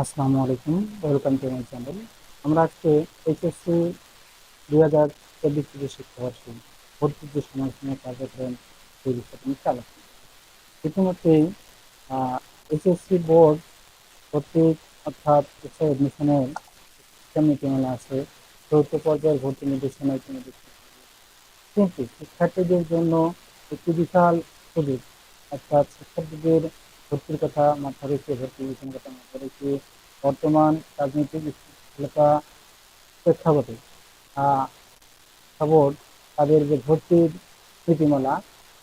আসসালামু আলাইকুম, welcome to my channel. আমরা আজকে এইচএসসি দুই হাজার চব্বিশ থেকে শিক্ষাবর্ষে ভর্তির যে সময়সীমা কার্যক্রম সেই বিষয়টি নিয়ে আলোচনা ইতিমধ্যেই এইচএসসি বোর্ড কর্তৃক অর্থাৎ এসআই অ্যাডমিশনের সিস্টেম নীতিমালা আছে চৌথ পর্যায়ের ভর্তি নির্দেশনা ইতিমধ্যে কিন্তু শিক্ষার্থীদের জন্য একটি বিশাল সুযোগ, অর্থাৎ শিক্ষার্থীদের ভর্তির কথা মাথায় রেখে ভর্তি বিধানের কথা মাথায় রেখে বর্তমান রাজনৈতিক স্থিতিশীলতা প্রেক্ষাপটে খবর তাদের যে ভর্তির নীতিমালা,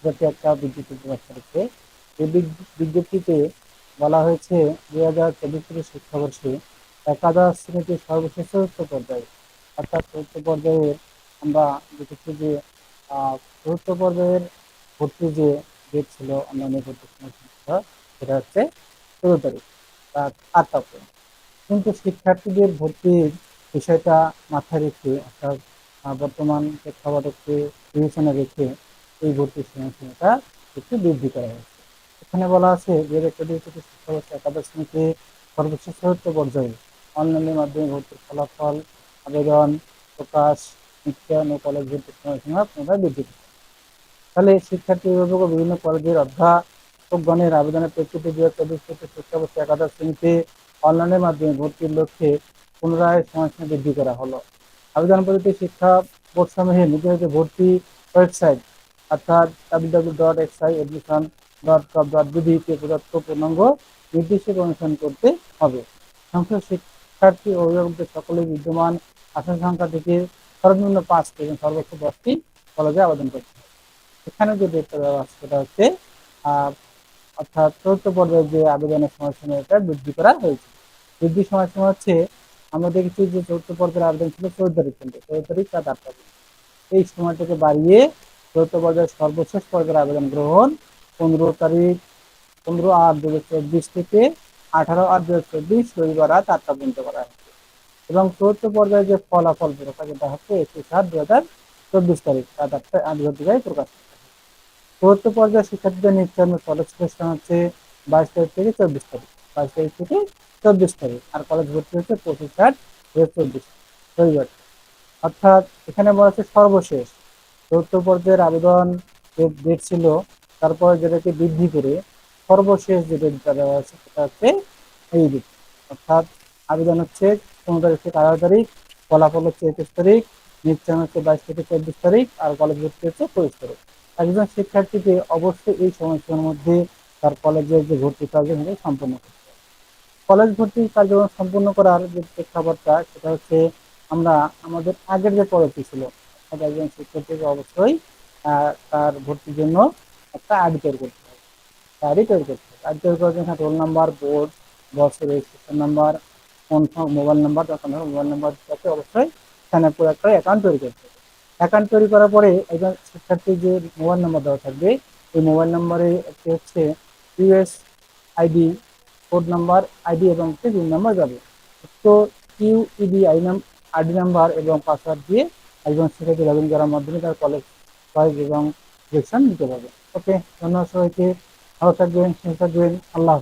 যাতে একটা বিজ্ঞপ্তি প্রকাশ করেছে, এই বিজ্ঞপ্তিতে বলা হয়েছে দুই হাজার চব্বিশ থেকে শিক্ষাবর্ষে একাদশ শ্রেণীতে চতুর্থ পর্যায়ে, অর্থাৎ চতুর্থ পর্যায়ে আমরা দেখেছি যে চতুর্থ পর্যায়ের ভর্তি যে ডেট ছিল, অনলাইনে ভর্তি সময় সেটা হচ্ছে চোদ্দ তারিখ রাত আটটা কিন্তু শিক্ষার্থীদের ভর্তির বিষয়টা মাথায় রেখে অর্থাৎ বর্তমান প্রেক্ষাপটকে বিবেচনা রেখে এই ভর্তির সময়সীমাটা একটু বৃদ্ধি করা হয়েছে। এখানে বলা আছে যে রেকর্ডিং থেকে শিক্ষাবর্ষ একাদশ শ্রেণীতে সর্বোচ্চ চতুর্থ পর্যায়ে অনলাইনের মাধ্যমে ভর্তির ফলাফল, আবেদন, প্রকাশ বিজ্ঞান ও কলেজ ভর্তির সময়সীমা পুনরায় বৃদ্ধি তাহলে শিক্ষার্থী অভিভাবক বিভিন্ন কলেজের অধ্যাপকগণের আবেদনের প্রেক্ষিতে দু হাজার চব্বিশ থেকে শিক্ষাবর্ষে একাদশ শ্রেণীতে অনলাইনের মাধ্যমে ভর্তির লক্ষ্যে পুনরায় সময়সীমা বৃদ্ধি করা হলো। আবেদন পদ্ধতি শিক্ষা বোর্ড সমূহে নির্ধারিত ভর্তি ওয়েবসাইট অর্থাৎ W dot X I admission dot com dot বিডিতে প্রদত্ত পূর্ণাঙ্গ নির্দেশক অনুসরণ করতে হবে। সংখ্যক শিক্ষার্থী ও অভিভাবকদের সকলেই বিদ্যমান আসন সংখ্যা থেকে সর্বনিম্ন পাঁচটি এবং সর্বোচ্চ দশটি কলেজে আবেদন করতে হবে। এখানে যে ডেটটা দেওয়া সেটা হচ্ছে অর্থাৎ চতুর্থ পর্যায়ে যে আবেদনের সময়সীমা, এটা বৃদ্ধি করা হয়েছে। বৃদ্ধির সময়সীমা হচ্ছে, আমরা দেখেছি যে চতুর্থ পর্যায়ের আবেদন ছিল চৌদ্দ তারিখ পর্যন্ত চৌদ্দ তারিখ রাত আটটা এই সময়টাকে বাড়িয়ে চতুর্থ পর্যায়ের সর্বশেষ পর্যায়ের আবেদন গ্রহণ পনেরো তারিখ, পনেরো আট দু চব্বিশ থেকে আঠারো আট দু চব্বিশ রবিবার রাত আটটা পর্যন্ত করা হয়েছে। এবং চতুর্থ পর্যায়ে যে ফলাফল বেরোটা যেটা হচ্ছে একুশ আট দু হাজার চব্বিশ তারিখ রাত আটটা আট ঘটিকায় প্রকাশ চতুর্থ পর্যায়ে শিক্ষার্থীদের নির্ধারণ কলেজ প্রতিষ্ঠান হচ্ছে বাইশ তারিখ থেকে চব্বিশ তারিখ। বাইশ তারিখ থেকে চব্বিশ তারিখ। আর কলেজ ভর্তি হচ্ছে পঁচিশ আট দু হাজার চব্বিশ। রবিবার। অর্থাৎ এখানে বলা হচ্ছে সর্বশেষ। চতুর্থ পর্যায়ের আবেদন যে ডেট ছিল, তারপরে যেটাকে বৃদ্ধি করে সর্বশেষ যে ডেটটা দেওয়া আছে সেটা হচ্ছে এই দিক অর্থাৎ আবেদন হচ্ছে পনেরো তারিখ থেকে আঠারো তারিখ, ফলাফল হচ্ছে একুশ তারিখ নিশ্চয় হচ্ছে বাইশ থেকে চব্বিশ তারিখ, আর কলেজ ভর্তি হচ্ছে পঁচিশ তারিখ। একজন শিক্ষার্থীকে অবশ্যই এই সময়সীমার মধ্যে তার কলেজের যে ভর্তি কার্যক্রম সম্পন্ন করতে হবে। কলেজ ভর্তি কার্যক্রম সম্পন্ন করার যে প্রেক্ষাপটটা, সেটা হচ্ছে আমরা আমাদের আগের যে পদ্ধতি ছিল একজন শিক্ষার্থীকে অবশ্যই তার ভর্তির জন্য একটা আইডি তৈরি করতে হবে। আইডি তৈরি করতে হবে। আইডি তৈরি করার জন্য রোল নাম্বার, বোর্ড বছর registration number, phone mobile number তখন মোবাইল নাম্বার অবশ্যই স্ক্যান করে একটা অ্যাকাউন্ট তৈরি করতে হবে। অ্যাকাউন্ট তৈরি করার পরে একজন শিক্ষার্থীর যে মোবাইল নাম্বার দেওয়া থাকবে, এই মোবাইল নাম্বারে একটি হচ্ছে US ID, code number, ID এবং একটি পিন নাম্বার যাবে। তো ইউইডি আই নাম, আইডি নাম্বার এবং পাসওয়ার্ড দিয়ে একজন শিক্ষার্থী লগ ইন করার মাধ্যমে তার কলেজ চয়েস এবং নিতে পারবে। ওকে ধন্যবাদ সবাইকে। ভালো থাকবেন, সুস্থ থাকবেন। আল্লাহ